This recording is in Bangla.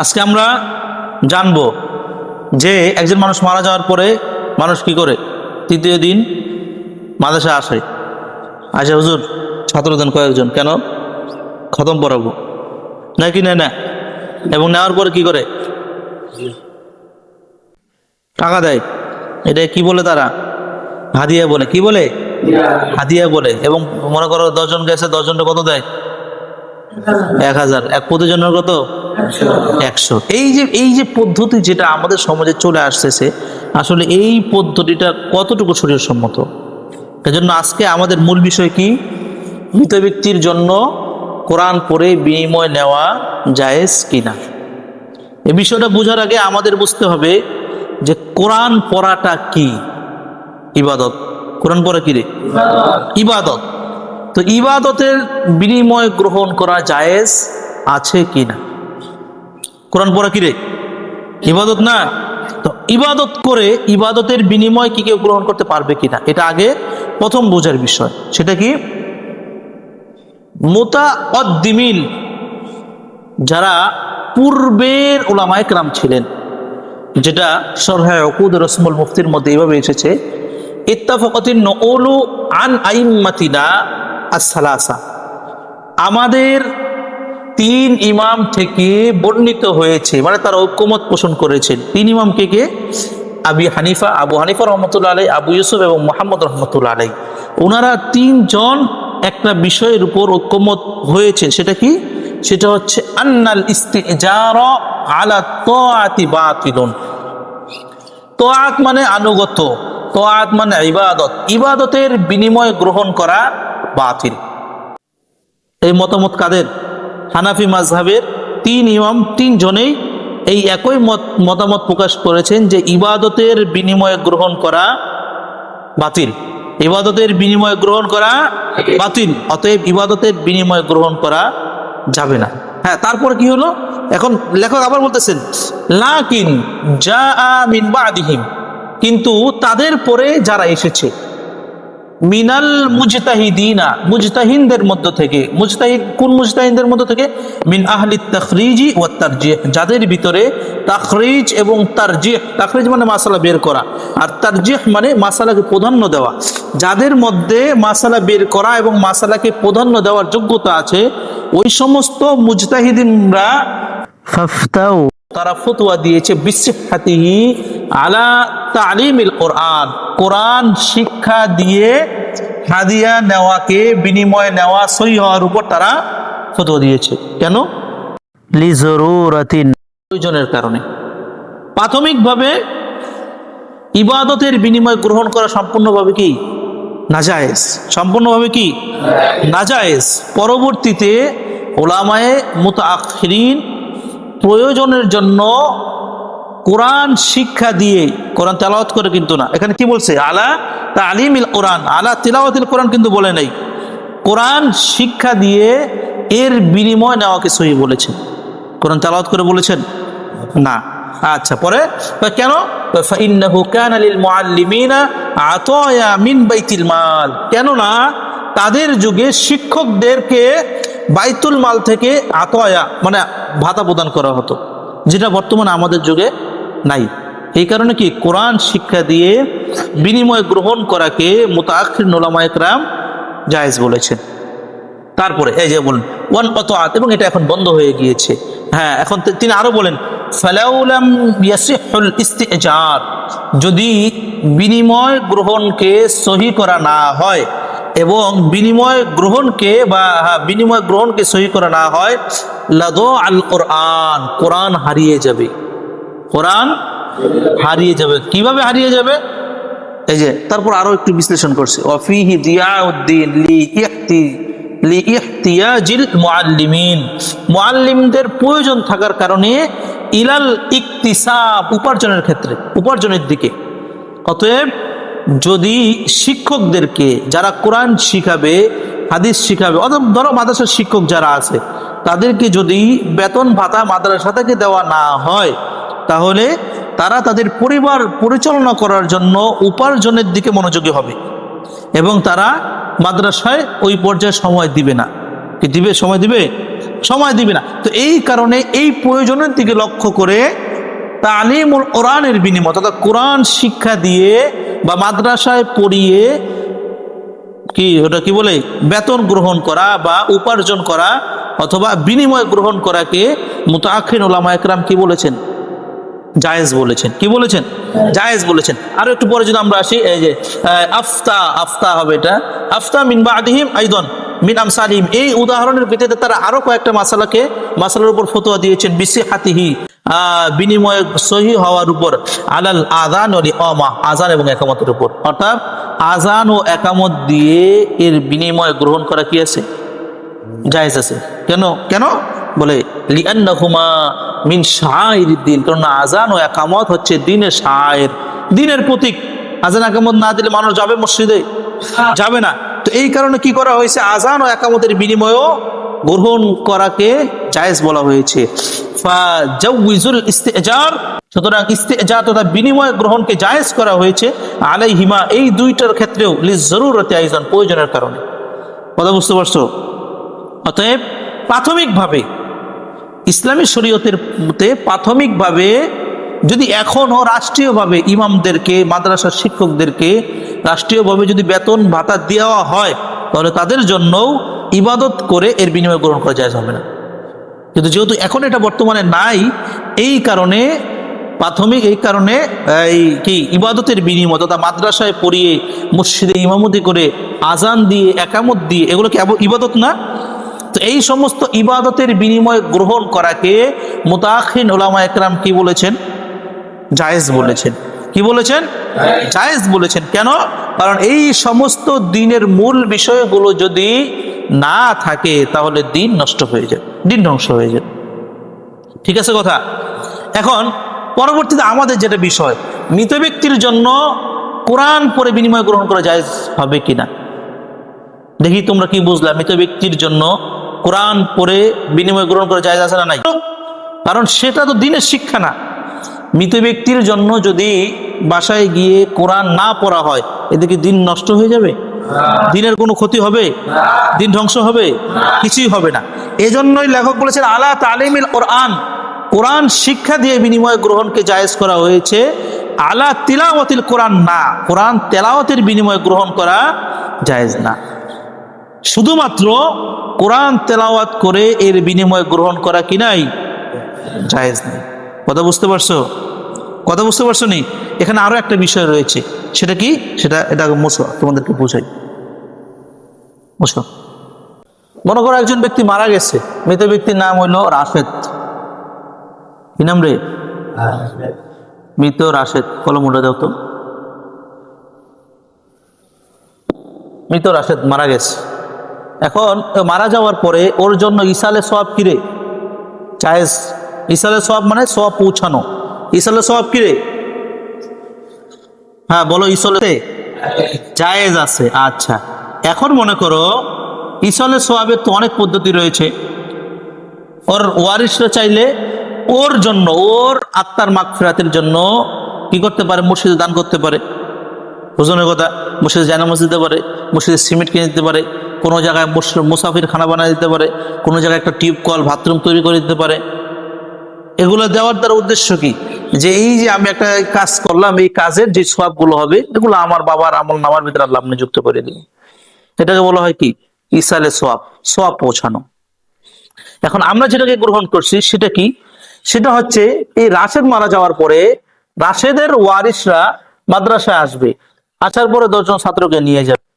আজকে আমরা জানব যে একজন মানুষ মারা যাওয়ার পরে মানুষ কি করে? তৃতীয় দিন মাদ্রাসা আসে। আসে, হুজুর ছাত্র দেন কয়েকজন, কেন? খতম পড়াবো। নাকি নেয় না এবং নেওয়ার পরে কি করে? টাকা দেয়। এটা কি বলে তারা? হাদিয়া বলে। কি বলে? হাদিয়া বলে। এবং মনে করো দশজন গেছে দশজনটা কত দেয়? এক হাজার। এক প্রতিজনের কত? একশো। এই যে এই যে পদ্ধতি যেটা আমাদের সমাজে চলে আসতেছে, আসলে এই পদ্ধতিটা কতটুকু শরীর সম্মত এজন্য আজকে আমাদের মূল বিষয় কি? মৃত ব্যক্তির জন্য কোরআন পড়ে বিনিময় নেওয়া জায়েজ কিনা? এই বিষয়টা বোঝার আগে আমাদের বুঝতে হবে যে কোরআন পড়াটা কি? ইবাদত। কোরআন পড়া কি রে? ইবাদত। তো ইবাদতের বিনিময় গ্রহণ করা জায়েজ আছে কি না কোরআন পড়া কি রে? ইবাদত না? তো ইবাদত করে ইবাদতের বিনিময় কি কেউ গ্রহণ করতে পারবে কিনা? এটা আগে প্রথম বোঝার বিষয়। সেটা কি? মোতা অদ্দিমিল যারা পূর্বের ওলামায় ক্রাম ছিলেন, যেটা সরহায় অকুদ রসমুল মুফতির মধ্যে এইভাবে এসেছে, ইত্তাফাকতিন নকলু আন আইম্মাতিনা আসসালাসা। আমাদের তিন ইমাম থেকে বর্ণিত হয়েছে মানে তারা ঐক্যমত পোষণ করেছেন তিন ইমাম কে কে? আবি হানিফা, আবু হানিফা রহমতুল্লাহ আলাই আবু ইউসুফ এবং মোহাম্মদ রহমতুল্লাহ আলাই ওনারা তিনজন একটা বিষয়ের উপর ঐক্যমত হয়েছে, সেটা কি? সেটা হচ্ছে, আন্নাল ইস্তিজার আলা তোয়াতি বাতিলুন। তোয়াত মানে আনুগত তোয়াত মানে ইবাদত। ইবাদতের বিনিময় গ্রহণ করা বাতিল। এই মতামত কাদের? হানাফি মাজহাবের তিন ইমাম তিনজনেই এই একই মত, মতামত প্রকাশ করেছেন যে ইবাদতের বিনিময় গ্রহণ করা বাতিল। ইবাদতের বিনিময় গ্রহণ করা বাতিল, অতএব ইবাদতের বিনিময় গ্রহণ করা যাবে না। হ্যাঁ তারপর কি হলো? এখন লেখক আবার বলতেছেন, লাকিন যা মিন বাদিহিম। কিন্তু তাদের পরে যারা এসেছে মিনাল মুজতাহিদিনা মুজতাহিনদের মধ্য থেকে মুজতাহিদ কোন মুজতাহিনদের মধ্য থেকে? মিন আহলি তাখরিজি ও তারজিহ যাদের ভিতরে তাখরিজ এবং তারজিহ তাখরিজ মানে মাসালা বের করা আর তারজিহ মানে মাসালাকে প্রাধান্য দেওয়া। যাদের মধ্যে মাসালা বের করা এবং মাসালাকে প্রাধান্য দেওয়ার যোগ্যতা আছে ওই সমস্ত মুজতাহিদিনরা তারা ফতুয়া দিয়েছে বিসিহাতিহি আলা তালিমিল কোরআন। কোরআন শিক্ষা দিয়ে হাদিয়া নেওয়াকে বিনিময় নেওয়া সই হওয়ার উপর তারা ফতোয়া দিয়েছে। কেন? প্রয়োজনের কারণে। প্রাথমিকভাবে ইবাদতের বিনিময় গ্রহণ করা সম্পূর্ণভাবে কি? নাজায়েজ। সম্পূর্ণভাবে কি? নাজায়েজ। পরবর্তীতে ওলামায়ে মুতাখিরিন প্রয়োজনের জন্য কোরআন শিক্ষা দিয়ে, কোরআন তেলাওয়াত করে কিন্তু না। এখানে কি বলছে? আলা তা তালিমিল কোরআন, আলা তেলাওয়াতিল কোরআন কিন্তু বলে নাই। কোরআন শিক্ষা দিয়ে এর বিনিময় নেওয়াকে সহি বলেছেন। কোরআন তেলাওয়াত করে বলেছেন? না। আচ্ছা পরে? কেন? কেননা তাদের যুগে শিক্ষকদেরকে বাইতুল মাল থেকে আতয়া মানে ভাতা প্রদান করা হতো, যেটা বর্তমানে আমাদের যুগে নাই। এই কারণে কি কোরআন শিক্ষা দিয়ে বিনিময় গ্রহণ করাকে মোতাখির নোলামা একরাম জায়েজ বলেছেন তারপরে এই যে বলেন, ওয়ান কত আত এবং এটা এখন বন্ধ হয়ে গিয়েছে। হ্যাঁ এখন তিনি আরও বলেন যদি বিনিময় গ্রহণকে সহি করা না হয় এবং বিনিময় গ্রহণকে বা বিনিময় গ্রহণকে সহি করা না হয়, লাদো আল কোরআন কোরআন হারিয়ে যাবে। কোরআন হারিয়ে যাবে। কীভাবে হারিয়ে যাবে? এই যে, তারপর আরও একটু বিশ্লেষণ করছে। ওয়াফিহি দিয়াউদ্দিন লি ইহতি, লি ইহতিয়াজিল মুআল্লিমিন। মুআল্লিমদের প্রয়োজন থাকার কারণে ইলাল ইকতিসাব উপার্জনের ক্ষেত্রে, উপার্জনের দিকে। অতএব যদি শিক্ষকদেরকে, যারা কোরআন শিখাবে, হাদিস শিখাবে, অথবা ধরো মাদ্রাসার শিক্ষক যারা আছে, তাদেরকে যদি বেতন ভাতা মাদ্রাসা থেকে দেওয়া না হয় তাহলে তারা তাদের পরিবার পরিচালনা করার জন্য উপার্জনের দিকে মনোযোগী হবে। এবং তারা মাদ্রাসায় ওই পর্যায়ে সময় দিবে না। কি দিবে? সময় দিবে? সময় দিবে না। তো এই কারণে এই প্রয়োজনের দিকে লক্ষ্য করে তালিমুল কোরআনের বিনিময় অর্থাৎ কোরআন শিক্ষা দিয়ে বা মাদ্রাসায় পড়িয়ে কি ওটা কি বলে? বেতন গ্রহণ করা বা উপার্জন করা অথবা বিনিময় গ্রহণ করাকে মুতাখিন ওলামা একরাম কি বলেছেন? জায়েজ বলেছেন। কি বলেছেন? জায়েজ বলেছেন। আরও একটু পরে যদি আমরা আসি, এই যে আফতা আফতা হবে এটা। আফতা মিন বাদিহিম আইদন, মিন আমসালিম এই উদাহরণের ভিত্তিতে তারা আরও কয়েকটা মাসালাকে, মাসালার উপর ফতোয়া দিয়েছেন বিসি হাতিহি বিনিময় সহি হওয়ার উপর। আলাল আজান অলি অমা আজান এবং একামতের উপর। অর্থাৎ আজান ও একামত দিয়ে এর বিনিময় গ্রহণ করা কি আছে? জায়েজ আছে। কেন? কেন? বলে, লিআন্নাহুমা মিন শাআইরিদ দিন কারণ আজান ও একামত হচ্ছে দিনের শায়ের দিনের প্রতীক। আজান একামত না দিলে মানুষ যাবে মসজিদে? যাবে না। তো এই কারণে কি করা হয়েছে? আজান ও একামতের বিনিময়ও গ্রহণ করাকে জায়েজ বলা হয়েছে। সুতরাং ইস্তেজার তথা বিনিময় গ্রহণকে জায়েজ করা হয়েছে আলাইহিমা এই দুইটার ক্ষেত্রেও লিজ জরুরতে আয়োজন প্রয়োজনের কারণে। কথা বুঝতে পারছ? অতএব প্রাথমিকভাবে ইসলামী শরীয়তের প্রাথমিকভাবে যদি এখনও রাষ্ট্রীয়ভাবে ইমামদেরকে, মাদ্রাসার শিক্ষকদেরকে রাষ্ট্রীয়ভাবে যদি বেতন ভাতা দেওয়া হয়, তাহলে তাদের জন্যও ইবাদত করে এর বিনিময় গ্রহণ করা যায় হবে না। কিন্তু যেহেতু এখন এটা বর্তমানে নাই, এই কারণে প্রাথমিক, এই কারণে, এই কি, ইবাদতের বিনিময় তথা মাদ্রাসায় পড়িয়ে, মসজিদে ইমামতি করে আজান দিয়ে, একামত দিয়ে, এগুলো কি ইবাদত না? তো এই সমস্ত ইবাদতের বিনিময় গ্রহণ করাকে মুতাখিন ওলামা একরাম কি বলেছেন? জায়েজ বলেছেন। কি বলেছেন? জায়েজ বলেছেন। কেন? কারণ এই সমস্ত দিনের মূল বিষয়গুলো যদি না থাকে, তাহলে দিন নষ্ট হয়ে যায়, দিন ধ্বংস হয়ে যায়। ঠিক আছে কথা? এখন, পরবর্তীতে আমাদের যেটা বিষয়, মৃত ব্যক্তির জন্য কোরআন পরে বিনিময় গ্রহণ করা যায় হবে কিনা? দেখি তোমরা কি বুঝলা? মৃত ব্যক্তির জন্য কোরআন পরে বিনিময় গ্রহণ করে যায় আছে না নাই? কারণ সেটা তো দিনের শিক্ষা না। মৃত ব্যক্তির জন্য যদি বাসায় গিয়ে কোরআন না পড়া হয় এদিকে দিন নষ্ট হয়ে যাবে? দিনের কোনো ক্ষতি হবে? দিন ধ্বংস হবে? কিছুই হবে না। এজন্যই লেখক বলেছেন, আলা তালিমিল কোরআন। কোরআন শিক্ষা দিয়ে বিনিময় গ্রহণকে জায়েজ করা হয়েছে। আলা তিলাওয়াতিল কোরআন। না, কোরআন তেলাওয়াতের বিনিময় গ্রহণ করা জায়েজ না। শুধুমাত্র কোরআন তেলাওয়াত করে এর বিনিময় গ্রহণ করা কি নাই? জায়েজ নেই। কথা বুঝতে পারছ? কথা বুঝতে পারছ নি? এখানে আরও একটা বিষয় রয়েছে। সেটা কি? সেটা, এটা মুছো, তোমাদেরকে বুঝাই। মুছো। মনে করো একজন ব্যক্তি মারা গেছে। মৃত ব্যক্তির নাম হইল রাশেদ। কি নাম রে? মৃত রাশেদ। কলম উঠে দাও তো। মৃত রাশেদ মারা গেছে। এখন মারা যাওয়ার পরে ওর জন্য ইসালে সব কিরে? চায়েস ইসালে সব মানে সব পৌঁছানো। ইসালে সব কিরে? হ্যাঁ বলো, ইসলে জায়েজ আছে আচ্ছা। এখন মনে করো, ইসলে সোয়াবের তো অনেক পদ্ধতি রয়েছে। ওর ওয়ারিসরা চাইলে ওর জন্য, ওর আত্মার মাগফিরাতের জন্য কি করতে পারে? মসজিদে দান করতে পারে। বুঝনের কথা? মসজিদে জানামাজ দিতে পারে, মসজিদে সিমেন্ট কিনে দিতে পারে। কোনো জায়গায় মুস- মুসাফির খানা বানিয়ে দিতে পারে, কোনো জায়গায় একটা টিউব কল, বাথরুম তৈরি করে দিতে পারে। এগুলো দেওয়ার দ্বারা উদ্দেশ্য কি? যে এই যে আমি একটা কাজ করলাম, এই কাজের যে সবগুলো হবে, এগুলো আমার বাবার আমল নামার ভিতরে আল্লাহ আপনি যুক্ত করে দিন এটাকে বলা হয় কি? ইসালে সোয়াব সোয়াব পৌঁছানো। এখন আমরা যেটাকে গ্রহণ করছি, সেটা কি? সেটা হচ্ছে, এই রাশেদ মারা যাওয়ার পরে রাশেদের ওয়ারিসরা মাদ্রাসায় আসবে। আসার পরে দশজন ছাত্রকে নিয়ে যাবে।